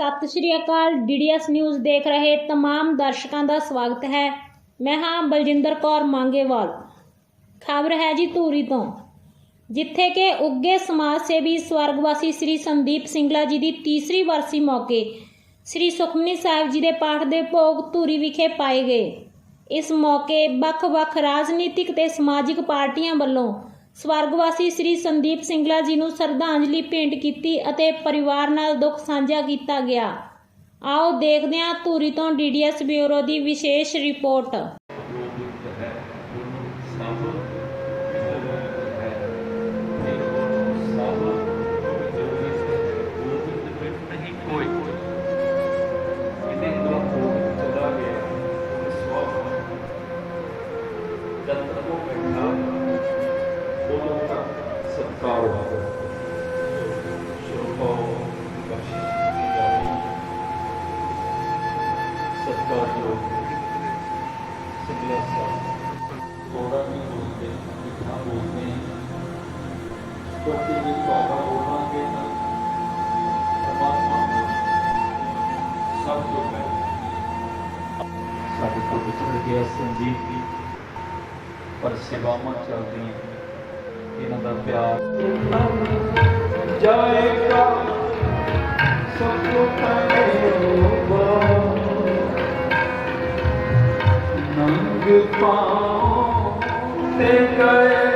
ਸਤਿ ਸ਼੍ਰੀ ਅਕਾਲ DDS news ਦੇਖ ਰਹੇ तमाम ਦਰਸ਼ਕਾਂ ਦਾ ਸਵਾਗਤ ਹੈ ਮੈਂ ਹਾਂ ਬਲਜਿੰਦਰ ਕੌਰ ਮੰਗੇਵਾਲ ਖਬਰ ਹੈ ਜੀ ਧੂਰੀ ਤੋਂ ਜਿੱਥੇ ਕਿ ਉੱਗੇ ਸਮਾਜ ਸੇਵੀ ਸਵਰਗਵਾਸੀ ਸ੍ਰੀ ਸੰਦੀਪ ਸਿੰਗਲਾ ਜੀ ਦੀ ਤੀਸਰੀ ਵਰਸੀ ਮੌਕੇ ਸ੍ਰੀ ਸੁਖਮਨੀ ਸਾਹਿਬ ਜੀ ਦੇ ਪਾਠ ਦੇ ਭੋਗ ਧੂਰੀ ਵਿਖੇ ਪਾਏ ਗਏ ਇਸ ਮੌਕੇ ਵੱਖ-ਵੱਖ ਰਾਜਨੀਤਿਕ ਤੇ ਸਮਾਜਿਕ ਪਾਰਟੀਆਂ ਵੱਲੋਂ ਸਵਰਗਵਾਸੀ ਸ੍ਰੀ ਸੰਦੀਪ ਸਿੰਗਲਾ ਜੀ ਨੂੰ ਸ਼ਰਧਾਂਜਲੀ ਭੇਂਟ ਕੀਤੀ ਅਤੇ ਪਰਿਵਾਰ ਨਾਲ ਦੁੱਖ ਸਾਂਝਾ ਕੀਤਾ ਗਿਆ। ਆਓ ਦੇਖਦੇ ਹਾਂ ਧੂਰੀ ਤੋਂ ਡੀਡੀਐਸ ਬਿਊਰੋ ਦੀ ਵਿਸ਼ੇਸ਼ ਰਿਪੋਰਟ। ਕਿਉਂਕਿ ਜੇ ਬਾਬਾ ਬੋਲਾਂਗੇ ਤਾਂ ਪਰਮਾਤਮਾ ਸਭ ਤੋਂ ਪਹਿਲਾਂ ਸਾਡੇ ਤੋਂ ਵਿਛੜ ਗਿਆ ਸੰਜੀਵ ਦੀ ਪਰ ਸੇਵਾਵਾਂ ਚੱਲਦੀਆਂ ਇਹਨਾਂ ਦਾ ਪਿਆਰ। ਜਾਏਗਾ ਸਭ ਤੋਂ ਪਹਿਲਾਂ ਨੰਗ ਪਾਉ ਤੇ ਗਏ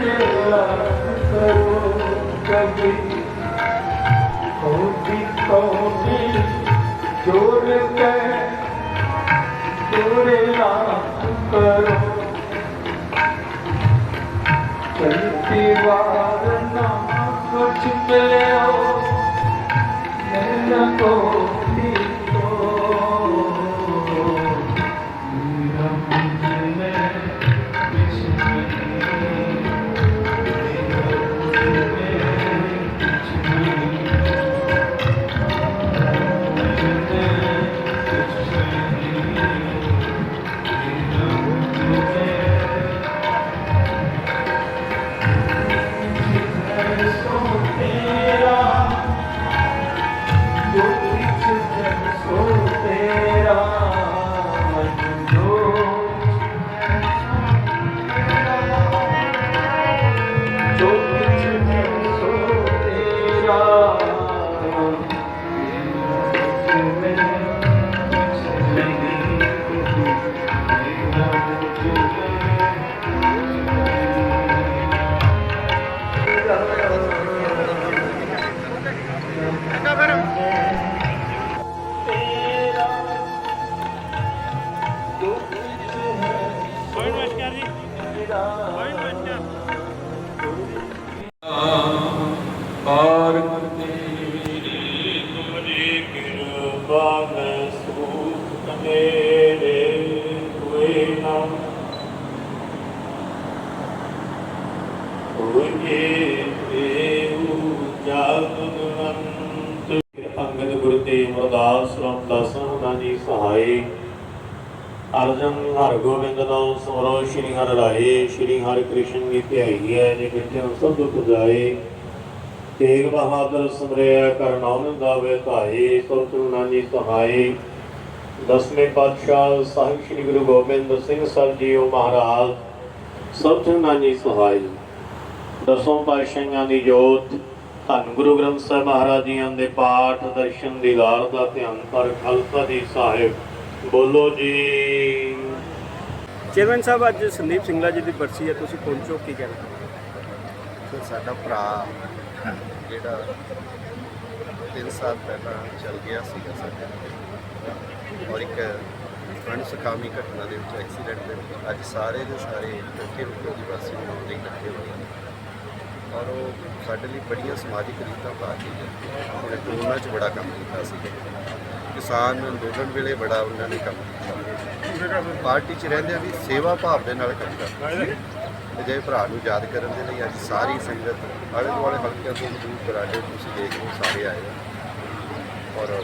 ਜਿਨਕੇ ਲੱਗ ਕਰੋ ਕਭੀ ਹੋਤੀ ਕੋਨੀ ਅੰਗਦ ਗੁਰ ਤੇ ਅਮਰਦਾਸ ਰਾਮਦਾਸਾਂ ਨਾਨੀ ਸਹਾਈ ਅਰਜਨ ਹਰ ਗੋਬਿੰਦ ਨਾਮ ਸਮਰੋ ਸ਼੍ਰੀ ਹਰਿ ਰਾਏ, ਸ਼੍ਰੀ ਹਰਿ ਕ੍ਰਿਸ਼ਨ ਕੀ ਧਿਆਈ ਹੈ ਜੇ ਕਿਤੇ ਸਭ ਦੁਖ ਜਾਏ। ਤੇਗ ਬਹਾਦਰ ਸਮਰਿਆ ਕਰਨਾਉਨ ਦਾਵੇ ਧਾਈ ਸੁਰਤੁ ਨਾਨੀ ਸਹਾਈ ਦਸਵੇਂ ਪਾਤਸ਼ਾਹ ਸਾਹਿਬ ਸ੍ਰੀ ਗੁਰੂ ਗੋਬਿੰਦ ਸਿੰਘ ਸਾਹਿਬ ਜੀ ਜੀਓ ਮਹਾਰਾਜ ਸੁਰਤੁ ਨਾਨੀ ਸਹਾਈ ਦਸੋਂ ਪਾਤਸ਼ਾਹਾਂ ਦੀ ਜੋਤ, ਧੰਨ ਗੁਰੂ ਗ੍ਰੰਥ ਸਾਹਿਬ ਮਹਾਰਾਜ ਜੀਆਂ ਦੇ ਪਾਠ, ਦਰਸ਼ਨ ਦੀਦਾਰ ਦਾ ਧਿਆਨ ਪਰ ਖਾਲਸਾ ਜੀ ਸਾਹਿਬ। ਬੋਲੋ ਜੀ ਚੇਅਰਮੈਨ ਸਾਹਿਬ ਅੱਜ ਸੰਦੀਪ ਸਿੰਘਲਾ ਜੀ ਦੀ ਬਰਸੀ ਹੈ ਤੁਸੀਂ ਪਹੁੰਚੋ ਕੀ ਕਹਿਣਾ ਫਿਰ ਸਾਡਾ ਭਰਾ ਜਿਹੜਾ 3 ਸਾਲ ਪਹਿਲਾਂ ਚਲ ਗਿਆ ਸੀਗਾ ਸਾਡੇ ਨਾਲ। ਔਰ ਇੱਕ ਅਣਸੁਖਾਵੀ ਘਟਨਾ ਦੇ ਵਿੱਚ ਐਕਸੀਡੈਂਟ ਦੇ ਵਿੱਚ ਅੱਜ ਸਾਰੇ ਦੇ ਸਾਰੇ ਇਕੱਠੇ ਹੋ ਕੇ ਉਹਦੀ ਬਰਸੀ ਮਨਾਉਣ ਲਈ ਇਕੱਠੇ ਹੋਏ ਨੇ ਔਰ ਉਹ ਸਾਡੇ ਲਈ ਬੜੀਆਂ ਸਮਾਜਿਕ ਰੀਤਾਂ ਪਾ ਕੇ ਉਹਨੇ ਕਰੋਨਾ 'ਚ ਬੜਾ ਕੰਮ ਕੀਤਾ ਸੀ। ਕਿਸਾਨ ਅੰਦੋਲਨ ਵੇਲੇ ਬੜਾ ਉਹਨਾਂ ਨੇ ਕੰਮ ਕੀਤਾ। ਪਾਰਟੀ 'ਚ ਰਹਿੰਦਿਆਂ ਵੀ ਸੇਵਾ ਭਾਵ ਦੇ ਨਾਲ ਕੰਮ ਕਰਦਾ ਸੀ। ਤੇ ਜੇ ਭਰਾ ਨੂੰ ਯਾਦ ਕਰਨ ਦੇ ਲਈ ਅੱਜ ਸਾਰੀ ਸੰਗਤ ਆਲੇ ਦੁਆਲੇ ਹਲਕਿਆਂ ਤੋਂ ਦੂਰ ਦਰਾਡੇ ਤੁਸੀਂ ਦੇਖ ਰਹੇ ਸਾਰੇ ਆਏ ਆ ਔਰ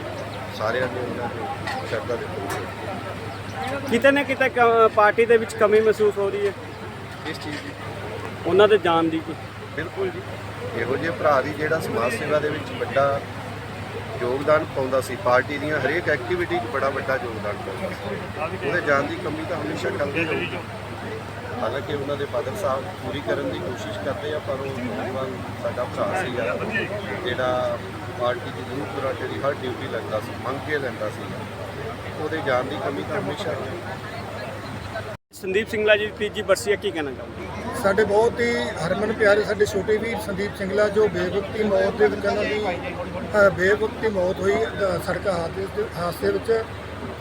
ਸਾਰਿਆਂ ਨੇ ਉਹਨਾਂ ਨੂੰ ਸ਼ਰਧਾ ਦਿੱਤੀ ਕਿਤੇ ਨਾ ਕਿਤੇ ਕ- ਪਾਰਟੀ ਦੇ ਵਿੱਚ ਕਮੀ ਮਹਿਸੂਸ ਹੋ ਰਹੀ ਹੈ। ਇਸ ਚੀਜ਼ ਦੀ? ਉਹਨਾਂ ਦੇ ਜਾਣ ਦੀ ਬਿਲਕੁਲ ਜੀ। ਇਹੋ ਜਿਹੇ ਭਰਾ ਦੀ ਜਿਹੜਾ ਸਮਾਜ ਸੇਵਾ ਦੇ ਵਿੱਚ ਵੱਡਾ ਯੋਗਦਾਨ ਪਾਉਂਦਾ ਸੀ, ਪਾਰਟੀ ਦੀਆਂ ਹਰੇਕ ਐਕਟੀਵਿਟੀ 'ਚ ਬੜਾ ਵੱਡਾ ਯੋਗਦਾਨ ਪਾਉਂਦਾ ਸੀ। ਉਹਦੇ ਜਾਣ ਦੀ ਕਮੀ ਤਾਂ ਹਮੇਸ਼ਾ ਚੱਲਦੀ ਰਹੂਗੀ ਹਾਲਾਂਕਿ ਉਹਨਾਂ ਦੇ ਫਾਦਰ ਸਾਹਿਬ ਪੂਰੀ ਕਰਨ ਦੀ ਕੋਸ਼ਿਸ਼ ਕਰਦੇ ਆ, ਪਰ ਉਹ ਨੌਜਵਾਨ ਸਾਡਾ ਭਰਾ ਸੀ ਯਾਰ ਜਿਹੜਾ ਪਾਰਟੀ ਦੀ ਰੂਹ ਪੂਰਾ ਜਿਹੜੀ ਹਰ ਡਿਊਟੀ ਲੈਂਦਾ ਸੀ, ਮੰਗ ਕੇ ਲੈਂਦਾ ਸੀ ਉਹਦੇ ਜਾਣ ਦੀ ਕਮੀ ਤਾਂ ਹਮੇਸ਼ਾ ਸੰਦੀਪ ਸਿੰਘਲਾ ਜੀ, ਤੀਜੀ ਬਰਸੀ ਕੀ ਕਹਿਣਾ ਚਾਹੋਗੇ? ਸਾਡੇ ਬਹੁਤ ਹੀ ਹਰਮਨ ਪਿਆਰੇ ਸਾਡੇ ਛੋਟੇ ਵੀਰ ਸੰਦੀਪ ਸਿੰਘਲਾ ਜੋ ਬੇਵਕਤੀ ਮੌਤ ਦੇ ਵਿੱਚ ਉਹਨਾਂ ਦੀ ਬੇਵਕਤੀ ਮੌਤ ਹੋਈ ਸੜਕ ਹਾਦਸੇ ਹਾਦਸੇ ਵਿੱਚ।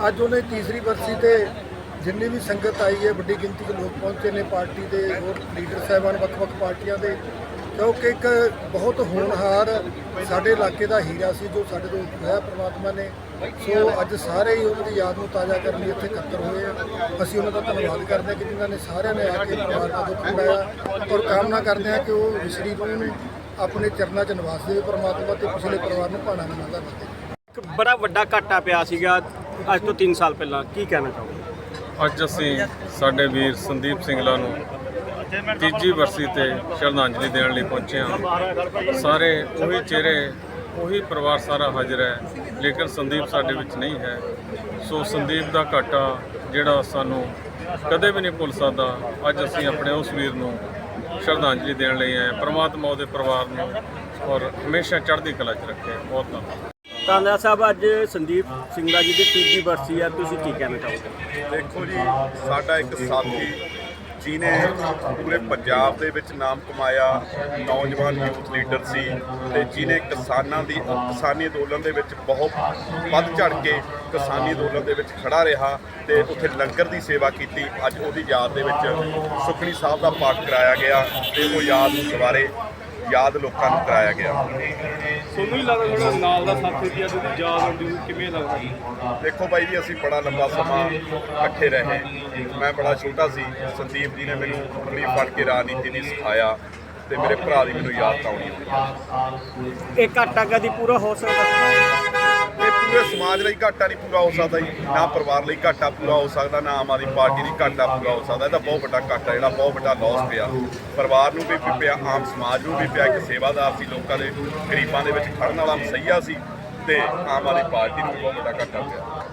ਅੱਜ ਉਹਨੇ ਤੀਸਰੀ ਬਰਸੀ ਤੇ ਜਿੰਨੀ ਵੀ ਸੰਗਤ ਆਈ ਹੈ, ਵੱਡੀ ਗਿਣਤੀ 'ਚ ਲੋਕ ਪਹੁੰਚੇ ਨੇ ਪਾਰਟੀ ਦੇ ਹੋਰ ਲੀਡਰ, ਸਾਹਿਬਾਨ, ਵੱਖ-ਵੱਖ ਪਾਰਟੀਆਂ ਦੇ। ਕਿਉਂਕਿ ਇੱਕ ਬਹੁਤ ਹੋਣਹਾਰ ਸਾਡੇ ਇਲਾਕੇ ਦਾ ਹੀਰਾ ਸੀ ਜੋ ਸਾਡੇ ਤੋਂ ਹੋਇਆ ਪ੍ਰਮਾਤਮਾ ਨੇ। ਸੋ ਅੱਜ ਸਾਰੇ ਹੀ ਉਹਨਾਂ ਦੀ ਯਾਦ ਨੂੰ ਤਾਜ਼ਾ ਕਰਨ ਲਈ ਇੱਥੇ ਇਕੱਤਰ ਹੋਏ ਆ। ਅਸੀਂ ਉਹਨਾਂ ਦਾ ਧੰਨਵਾਦ ਕਰਦੇ ਹਾਂ ਕਿ ਜਿਨ੍ਹਾਂ ਨੇ ਸਾਰਿਆਂ ਨੇ ਆ ਕੇ ਪਰਿਵਾਰ ਦਾ ਦੁੱਖ ਵੰਡਾਇਆ ਔਰ ਕਾਮਨਾ ਕਰਦੇ ਹਾਂ ਕਿ ਉਹ ਵਿਸਰੀ ਰੂਹ ਨੇ ਆਪਣੇ ਚਰਨਾਂ 'ਚ ਨਿਵਾਸ ਦੇਵੇ ਪ੍ਰਮਾਤਮਾ ਤੇ ਪਿਛਲੇ ਪਰਿਵਾਰ ਨੂੰ ਭਾਣਾ ਨਾ ਮੰਗਾ ਇੱਕ ਬੜਾ ਵੱਡਾ ਘਾਟਾ ਪਿਆ ਸੀਗਾ ਅੱਜ ਤੋਂ 3 ਸਾਲ ਪਹਿਲਾਂ। ਕੀ ਕਹਿਣਾ ਚਾਹੋਗੇ? ਅੱਜ ਅਸੀਂ ਸਾਡੇ ਵੀਰ ਸੰਦੀਪ ਸਿੰਘਲਾ ਨੂੰ ਤੀਜੀ ਵਰਸੀ ਤੇ ਸ਼ਰਧਾਂਜਲੀ ਦੇਣ ਲਈ ਪਹੁੰਚੇ ਹਾਂ। ਸਾਰੇ ਉਹੀ ਚਿਹਰੇ ਉਹੀ ਪਰਿਵਾਰ ਸਾਰਾ ਹਾਜ਼ਰ ਹੈ ਲੇਕਿਨ ਸੰਦੀਪ ਸਾਡੇ ਵਿੱਚ ਨਹੀਂ ਹੈ। ਸੋ ਸੰਦੀਪ ਦਾ ਘਾਟਾ ਜਿਹੜਾ ਸਾਨੂੰ ਕਦੇ ਵੀ ਨਹੀਂ ਭੁੱਲ ਸਕਦਾ ਅੱਜ ਅਸੀਂ ਆਪਣੇ ਉਸ ਵੀਰ ਨੂੰ ਸ਼ਰਧਾਂਜਲੀ ਦੇਣ ਲਈ ਆਏ ਹਾਂ। ਪ੍ਰਮਾਤਮਾ ਉਹਦੇ ਪਰਿਵਾਰ ਨੂੰ ਔਰ ਹਮੇਸ਼ਾ ਚੜ੍ਹਦੀ ਕਲਾ 'ਚ ਰੱਖੇ। ਬਹੁਤ ਧੰਨਵਾਦ। ਤਾਂਦਾ ਸਾਹਿਬ ਅੱਜ ਸੰਦੀਪ ਸਿੰਘਲਾ ਜੀ ਦੀ ਤੀਜੀ ਬਰਸੀ ਹੈ ਤੁਸੀਂ ਕੀ ਕਹਿਣਾ ਚਾਹੋਗੇ? ਦੇਖੋ ਜੀ ਸਾਡਾ ਇੱਕ ਸਾਥੀ ਜਿਨੇ ਪੂਰੇ ਪੰਜਾਬ ਦੇ ਵਿੱਚ ਨਾਮ ਕਮਾਇਆ, ਨੌਜਵਾਨ ਯੂਥ ਲੀਡਰ ਸੀ ਤੇ ਜਿਨੇ ਕਿਸਾਨਾਂ ਦੀ, ਕਿਸਾਨੀ ਅੰਦੋਲਨ ਦੇ ਵਿੱਚ ਬਹੁਤ ਵੱਧ ਚੜ ਕੇ ਕਿਸਾਨੀ ਅੰਦੋਲਨ ਦੇ ਵਿੱਚ ਖੜਾ ਰਿਹਾ ਤੇ ਉੱਥੇ ਲੰਗਰ ਦੀ ਸੇਵਾ ਕੀਤੀ। ਅੱਜ ਉਹਦੀ ਯਾਦ ਦੇ ਵਿੱਚ ਸੁਖਣੀ ਸਾਹਿਬ ਦਾ ਪਾਠ ਕਰਾਇਆ ਗਿਆ ਤੇ ਉਹ ਯਾਦ ਨੂੰ ਦੁਬਾਰੇ ਯਾਦ ਲੋਕਾਂ ਨੂੰ ਕਰਾਇਆ ਗਿਆ। ਤੁਹਾਨੂੰ ਹੀ ਲੱਗਦਾ ਜਿਹੜਾ ਨਾਲ ਦਾ ਸਾਥੀ ਦੀ ਅੱਜ ਦੀ ਯਾਦ ਆਉਂਦੀ ਕਿਵੇਂ ਲੱਗਦਾ ਦੇਖੋ ਬਾਈ ਜੀ ਅਸੀਂ ਬੜਾ ਲੰਬਾ ਸਮਾਂ ਇਕੱਠੇ ਰਹੇ। ਮੈਂ ਬੜਾ ਛੋਟਾ ਸੀ ਸੰਦੀਪ ਜੀ ਨੇ ਮੈਨੂੰ ਉਂਗਲੀ ਫੜ ਕੇ ਰਾਜਨੀਤੀ ਦੀ ਸਿਖਾਇਆ ਤੇ ਮੇਰੇ ਭਰਾ ਦੀ ਮੈਨੂੰ ਯਾਦ ਤਾਂ ਆਉਣੀ ਇਹ ਘਾਟਾ ਕਦੀ ਪੂਰਾ ਹੋ ਸਕਦਾ? ਪੂਰੇ ਸਮਾਜ ਲਈ ਘਾਟਾ ਨਹੀਂ ਪੂਰਾ ਹੋ ਸਕਦਾ ਜੀ। ਨਾ ਪਰਿਵਾਰ ਲਈ ਘਾਟਾ ਪੂਰਾ ਹੋ ਸਕਦਾ, ਨਾ ਆਮ ਆਦਮੀ ਪਾਰਟੀ ਲਈ ਘਾਟਾ ਪੂਰਾ ਹੋ ਸਕਦਾ। ਇਹਦਾ ਬਹੁਤ ਵੱਡਾ ਘਾਟਾ, ਜਿਹੜਾ ਬਹੁਤ ਵੱਡਾ ਲਾਸ ਪਿਆ। ਪਰਿਵਾਰ ਨੂੰ ਵੀ ਪਿਆ, ਆਮ ਸਮਾਜ ਨੂੰ ਵੀ ਪਿਆ, ਇੱਕ ਸੇਵਾਦਾਰ ਸੀ, ਲੋਕਾਂ ਦੇ ਗਰੀਬਾਂ ਦੇ ਵਿੱਚ ਖੜਨ ਵਾਲਾ ਸਹੀਆ ਸੀ ਤੇ ਆਮ ਆਦਮੀ ਪਾਰਟੀ ਨੂੰ ਬਹੁਤ ਵੱਡਾ ਘਾਟਾ ਪਿਆ।